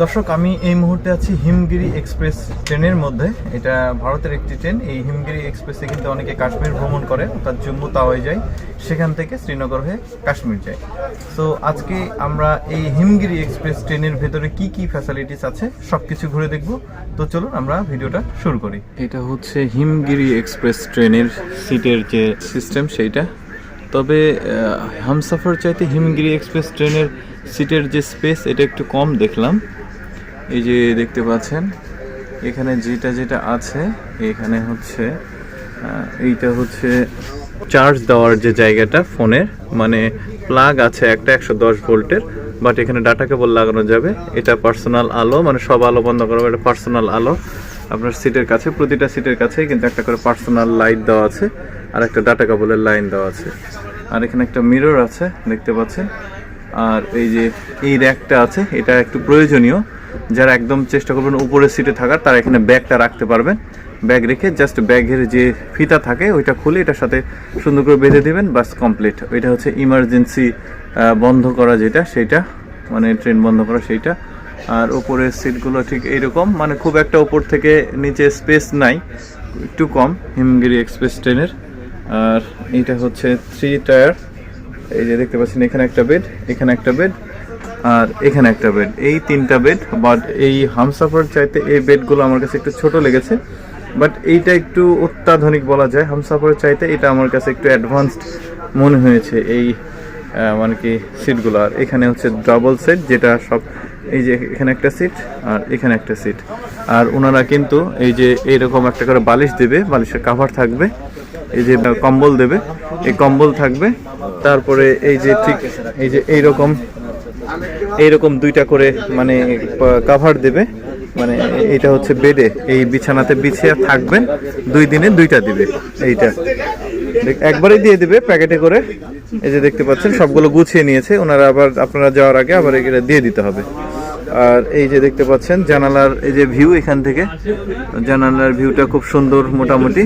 দর্শক, আমি এই মুহূর্তে আছি হিমগিরি এক্সপ্রেস ট্রেনের মধ্যে। এটা ভারতের একটি ট্রেন। এই হিমগিরি এক্সপ্রেসে কিন্তু অনেকে কাশ্মীর ভ্রমণ করে, অর্থাৎ জম্মু তাওয়াই যায়। সেখান থেকে শ্রীনগর হয়ে কাশ্মীর যায়। সো আজকে আমরা এই হিমগিরি এক্সপ্রেস ট্রেনের ভেতরে কি কি ফ্যাসিলিটিস আছে সব কিছু ঘুরে দেখব। তো চলুন আমরা ভিডিওটা শুরু করি। এটা হচ্ছে হিমগিরি এক্সপ্রেস ট্রেনের সিটের যে সিস্টেম, সেইটা। তবে হামসাফার চাইতে হিমগিরি এক্সপ্রেস ট্রেনের সিটের যে স্পেস, এটা একটু কম দেখলাম। এই যে দেখতে পাচ্ছেন, এখানে যেটা যেটা আছে, এখানে হচ্ছে এইটা হচ্ছে চার্জ দেওয়ার যে জায়গাটা ফোনের মানে প্লাগ আছে একটা একশো দশ ভোল্টের বাট এখানে ডাটা কেবল লাগানো যাবে। এটা পার্সোনাল আলো মানে সব আলো বন্ধ করা এটা পার্সোনাল আলো। আপনার সিটের কাছে, প্রতিটা সিটের কাছে কিন্তু একটা করে পার্সোনাল লাইট দেওয়া আছে, আর একটা ডাটা কেবলের লাইন দেওয়া আছে। আর এখানে একটা মিরর আছে, দেখতে পাচ্ছেন। আর এই যে এই র্যাকটা আছে, এটা একটু প্রয়োজনীয়। যারা একদম চেষ্টা করবেন উপরের সিটে থাকার, তারা এখানে ব্যাগটা রাখতে পারবেন। ব্যাগ রেখে জাস্ট ব্যাগের যে ফিতা থাকে, ওইটা খুলে এটার সাথে সুন্দর করে বেঁধে দিবেন, বাস কমপ্লিট ওইটা হচ্ছে ইমার্জেন্সি বন্ধ করা যেটা, সেইটা মানে ট্রেন বন্ধ করা সেইটা। আর উপরের সিটগুলো ঠিক এইরকম মানে খুব একটা উপর থেকে নিচে স্পেস নাই, একটু কম, হিমগিরি এক্সপ্রেস ট্রেনের আর এটা হচ্ছে থ্রি টায়ার এই যে দেখতে পাচ্ছেন, এখানে একটা বেড এখানে একটা বেড আর এখানে একটা বেড এই তিনটা বেড বাট এই হামসাফার চাইতে এই বেডগুলো আমার কাছে একটু ছোট লেগেছে। বাট এইটা একটু অত্যাধুনিক বলা যায়। হামসাফারের চাইতে এটা আমার কাছে একটু অ্যাডভান্সড মনে হয়েছে এই মানে কি সিটগুলো আর এখানে হচ্ছে ডাবল সেট যেটা সব, এই যে এখানে একটা সিট আর এখানে একটা সিট আর ওনারা কিন্তু এই যে এইরকম একটা করে বালিশ দেবে, বালিশের কাভার থাকবে, এই যে কম্বল দেবে, এই কম্বল থাকবে। তারপরে এই যে ঠিক এই যে এইরকম এইরকম দুইটা করে মানে কাভার দেবে। মানে এটা হচ্ছে বেডে। এই বিছানাতে বিছিয়ে থাকবেন, দুই দিনে দুইটা দিবে এইটা। একবারই দিয়ে দিবে প্যাকেটে করে। এই যে দেখতে পাচ্ছেন, সবগুলো গুছিয়ে নিয়েছে। ওনারা আবার, আপনারা যাওয়ার আগে আবার এগুলো দিয়ে দিতে হবে। আর এই যে দেখতে পাচ্ছেন, জানালার এই যে ভিউ এখান থেকে, জানালার ভিউটা খুব সুন্দর মোটামুটি।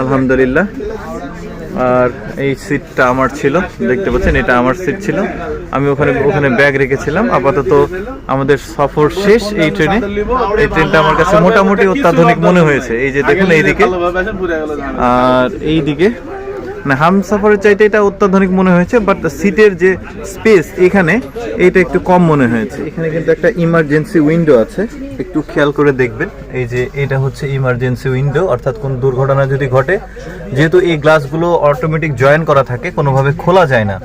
আলহামদুলিল্লাহ। আর এই সিটটা আমার ছিল, দেখতে পাচ্ছেন, এটা আমার সিট ছিল। আমি ওখানে ওখানে ব্যাগ রেখেছিলাম। আপাতত আমাদের সফর শেষ এই ট্রেনে এই ট্রেনটা আমার কাছে মোটামুটি অত্যাধুনিক মনে হয়েছে। এই যে দেখুন, এইদিকে। আর এইদিকে না হাম সাফারের চাইতে এটা অত্যাধুনিক মনে হয়েছে বাট সিটের যে স্পেস এখানে, এইটা একটু কম মনে হয়েছে। এখানে কিন্তু একটা ইমার্জেন্সি উইন্ডো আছে, একটু খেয়াল করে দেখবেন। এই যে এটা হচ্ছে ইমার্জেন্সি উইন্ডো অর্থাৎ কোন দুর্ঘটনা যদি ঘটে, যেহেতু এই গ্লাসগুলো অটোমেটিক জয়েন করা থাকে, কোনোভাবে খোলা যায় না।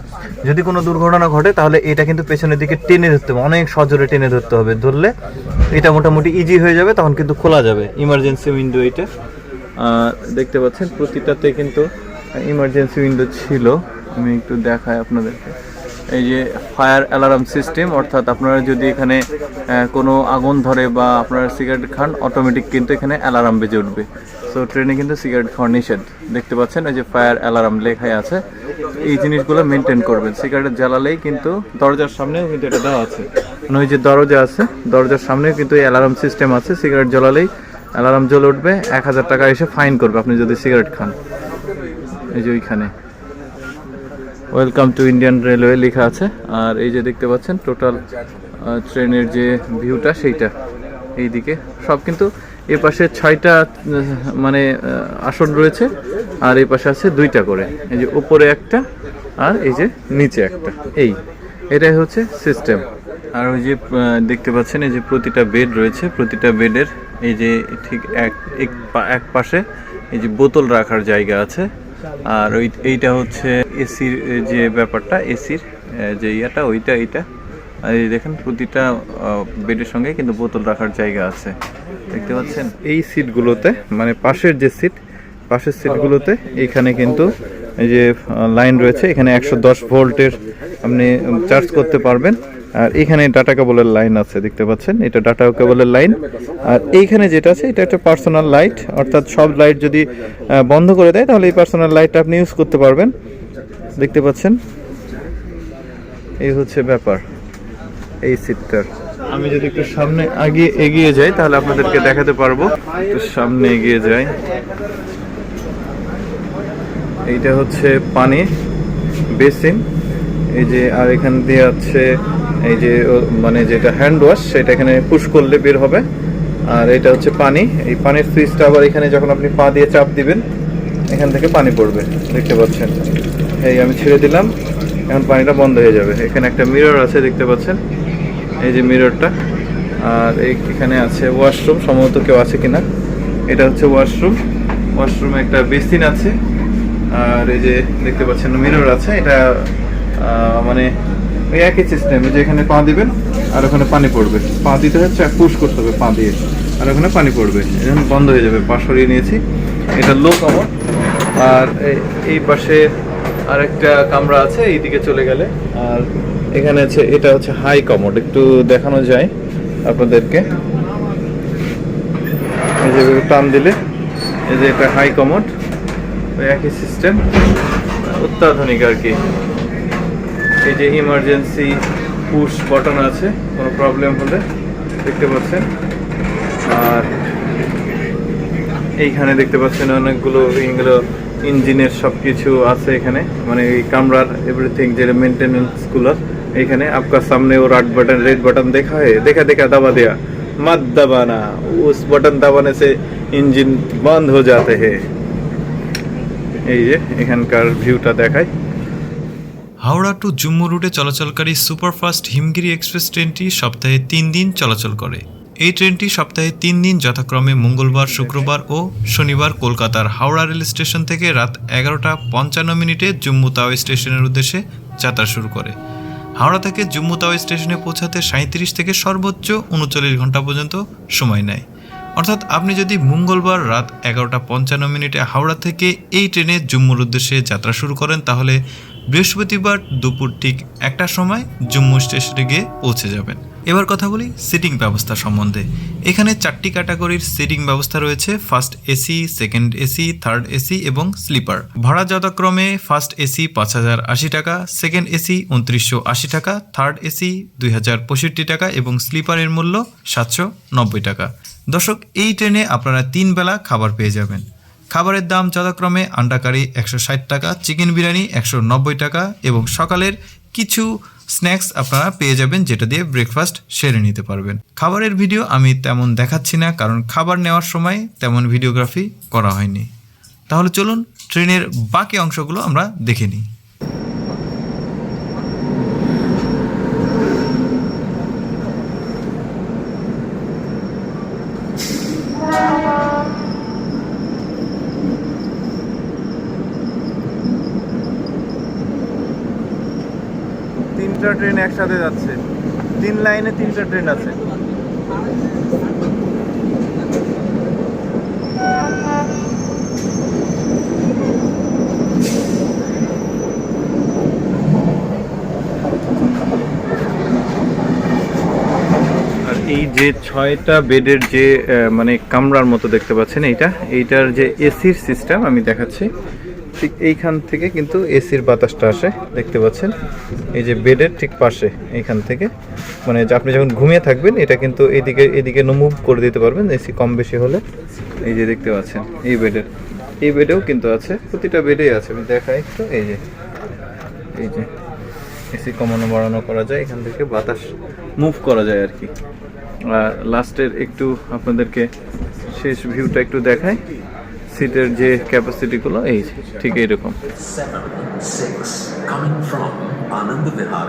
যদি কোনো দুর্ঘটনা ঘটে, তাহলে এটা কিন্তু পেছনের দিকে টেনে ধরতে হবে, অনেক সজোরে টেনে ধরতে হবে। ধরলে এটা মোটামুটি ইজি হয়ে যাবে, তখন কিন্তু খোলা যাবে। ইমার্জেন্সি উইন্ডো এটা। দেখতে পাচ্ছেন, প্রতিটাতে কিন্তু ইমার্জেন্সি উইন্ডো ছিল, আমি একটু দেখাই আপনাদেরকে। এই যে ফায়ার অ্যালার্ম সিস্টেম অর্থাৎ আপনারা যদি এখানে কোনো আগুন ধরে বা আপনারা সিগারেট খান অটোমেটিক কিন্তু এখানে অ্যালার্ম বেজে উঠবে। সো ট্রেনে কিন্তু সিগারেট খাওয়া নিষেধ। দেখতে পাচ্ছেন, এই যে ফায়ার অ্যালার্ম লেখাই আছে। এই জিনিসগুলো মেনটেন করবেন। সিগারেট জ্বালালেই কিন্তু দরজার সামনেও কিন্তু এটা দেওয়া আছে। মানে ওই যে দরজা আছে, দরজার সামনেও কিন্তু এই অ্যালার্ম সিস্টেম আছে। সিগারেট জ্বালালেই অ্যালার্ম জ্বলে উঠবে, এক হাজার টাকা এসে ফাইন করবে আপনি যদি সিগারেট খান। এই যে ওইখানে। ওয়েলকাম টু ইন্ডিয়ান রেলওয়ে লেখা আছে। আর এই যে দেখতে পাচ্ছেন টোটাল ট্রেনের যে ভিউটা সেইটা এইদিকে। সব কিন্তু এ পাশে ছয়টা মানে আসন রয়েছে। আর এই পাশে আছে দুইটা করে। এই যে উপরে একটা আর এই যে নিচে একটা। এই, এটাই হচ্ছে সিস্টেম আর ওই যে দেখতে পাচ্ছেন, এই যে প্রতিটা বেড রয়েছে। প্রতিটা বেডের এই যে ঠিক এক এক পাশে এই যে বোতল রাখার জায়গা আছে। আর ওই এইটা হচ্ছে এসির যে ব্যাপারটা, এসির যে ইয়াটা, ওইটা, এইটা। আর এই দেখেন, প্রতিটা বেডের সঙ্গে কিন্তু বোতল রাখার জায়গা আছে। দেখতে পাচ্ছেন? এই সিটগুলোতে মানে পাশের যে সিট, পাশের সিটগুলোতে এখানে কিন্তু এই যে লাইন রয়েছে। এখানে একশো দশ ভোল্টের আপনি চার্জ করতে পারবেন। আর এখানে ডাটা কেবলের লাইন আছে, দেখতে পাচ্ছেন? এটা ডাটা কেবলের লাইন। আর এইখানে যেটা আছে, এটা একটা পার্সোনাল লাইট অর্থাৎ সব লাইট যদি বন্ধ করে দেয়, তাহলে এই পার্সোনাল লাইটটা আপনি ইউজ করতে পারবেন। দেখতে পাচ্ছেন? এই হচ্ছে ব্যাপার, এই সিটটার আমি যদি একটু সামনে আগে এগিয়ে যাই, তাহলে আপনাদেরকে দেখাতে পারব। একটু সামনে এগিয়ে যাই। এইটা হচ্ছে পানি, বেসিন। এই যে, আর এখান দিয়ে আছে, এই যে মানে যেটা হ্যান্ড ওয়াশ সেটা এখানে পুশ করলে বের হবে। আর এটা হচ্ছে পানি। এই পানির সুইচটা আবার এখানে যখন আপনি পা দিয়ে চাপ দিবেন, এখান থেকে পানি পড়বে। দেখতে পাচ্ছেন? এই আমি ছেড়ে দিলাম। এখন পানিটা বন্ধ হয়ে যাবে। এখানে একটা মিরর আছে, দেখতে পাচ্ছেন? এই যে মিররটা আর এই- এখানে আছে ওয়াশরুম সম্ভবত কেউ আছে কিনা? এটা হচ্ছে ওয়াশরুম ওয়াশরুমে একটা বেসিন আছে। আর এই যে, দেখতে পাচ্ছেন মিরর আছে। এটা মানে ওই একই সিস্টেম যে এখানে পা দিবেন আর ওখানে পানি পড়বে। পা দিতে হচ্ছে পুশ করতে হবে পা দিয়ে। আর ওখানে পানি পড়বে। এখন বন্ধ হয়ে যাবে, পা সরিয়ে নিয়েছি। এটা লো কমর আর এই- পাশে আরেকটা কামরা আছে, এইদিকে চলে গেলে। আর এখানে আছে, এটা হচ্ছে হাই কমোড একটু দেখানো যায় আপনাদেরকে। এই যে টান দিলে, এই যে এটা হাই কমোড একই সিস্টেম অত্যাধুনিক আর কি। এই যে ইমার্জেন্সি পুশ বাটন আছে কোনো প্রবলেম হলে দেখতে পাচ্ছেন আর এইখানে দেখতে পাচ্ছেন অনেকগুলো এইগুলো ইঞ্জিনের সব কিছু আছে এখানে মানে এই কামরার এভরিথিং যে মেনটেনেন্স গুলো এখানে आपका सामने वो रेड बटन रेड बटन देखा है देखा देखा दबा दिया मत दबाना उस बटन दबाने से इंजन बंद हो जाते हैं এই যে এখানকার ভিউটা দেখায় হাওড়া টু জম্মু রুটে চলাচলকারী সুপারফাস্ট হিমগিরি এক্সপ্রেস ট্রেনটি সপ্তাহে তিন দিন চলাচল করে। এই ট্রেনটি সপ্তাহে তিন দিন যথাক্রমে মঙ্গলবার, শুক্রবার ও শনিবার কলকাতার হাওড়া রেল স্টেশন থেকে রাত এগারোটা পঞ্চান্ন মিনিটে জম্মু তাওয়াই স্টেশনের উদ্দেশ্যে যাত্রা শুরু করে। হাওড়া থেকে জম্মু তাওয়াই স্টেশনে পৌঁছাতে সাঁত্রিশ থেকে সর্বোচ্চ উনচল্লিশ ঘণ্টা পর্যন্ত সময় নেয়। অর্থাৎ আপনি যদি মঙ্গলবার রাত এগারোটা পঞ্চান্ন মিনিটে হাওড়া থেকে এই ট্রেনে জম্মুর উদ্দেশ্যে যাত্রা শুরু করেন, তাহলে বৃহস্পতিবার দুপুর ঠিক একটার সময় জম্মু স্টেশনে গিয়ে পৌঁছে যাবেন। এবার কথা বলি সিটিং ব্যবস্থা সম্বন্ধে। এখানে চারটি ক্যাটাগরির সিটিং ব্যবস্থা রয়েছে first AC second AC third AC এবং স্লিপার। ভাড়া যথাক্রমে ফার্স্ট এসি পাঁচ হাজার আশি টাকা সেকেন্ড এসি উনত্রিশশো আশি টাকা থার্ড এসি দুই হাজার পঁয়ষট্টি টাকা এবং স্লিপারের মূল্য সাতশো নব্বই টাকা। দর্শক, এই ট্রেনে আপনারা তিন বেলা খাবার পেয়ে যাবেন। খাবারের দাম যথাক্রমে আন্ডা কারি একশো ষাট টাকা, চিকেন বিরিয়ানি একশো নব্বই টাকা এবং সকালের কিছু স্ন্যাক্স আপনারা পেয়ে যাবেন যেটা দিয়ে ব্রেকফাস্ট সেরে নিতে পারবেন। খাবারের ভিডিও আমি তেমন দেখাচ্ছি না, কারণ খাবার নেওয়ার সময় তেমন ভিডিওগ্রাফি করা হয়নি। তাহলে চলুন, ট্রেনের বাকি অংশগুলো আমরা দেখে নিই। তিনটা ট্রেন একসাথে যাচ্ছে। তিন লাইনে তিনটা ট্রেন আছে। এই যে ছয়টা বেডের যে মানে কামরার মতো দেখতে পাচ্ছেন এইটা, এইটার যে এসির সিস্টেম আমি দেখাচ্ছি। ঠিক এইখান থেকে কিন্তু এসির বাতাসটা আসে, দেখতে পাচ্ছেন? এই যে বেডের ঠিক পাশে এইখান থেকে। মানে আপনি যখন ঘুমিয়ে থাকবেন, এটা কিন্তু এদিকে এদিকে মুভ করে দিতে পারবেন, এসি কম বেশি হলে। এই যে দেখতে পাচ্ছেন, এই বেডের। এই বেডেও কিন্তু আছে, প্রতিটা বেডেই আছে। আমি দেখাই তো এই যে এই যে, এসি কমানো বাড়ানো করা যায়, এখান থেকে বাতাস মুভ করা যায় আর কি। আর লাস্টের একটু আপনাদেরকে শেষ ভিউটা একটু দেখাই। সিটের যে ক্যাপাসিটিগুলো এই ঠিক এইরকম। আনন্দ from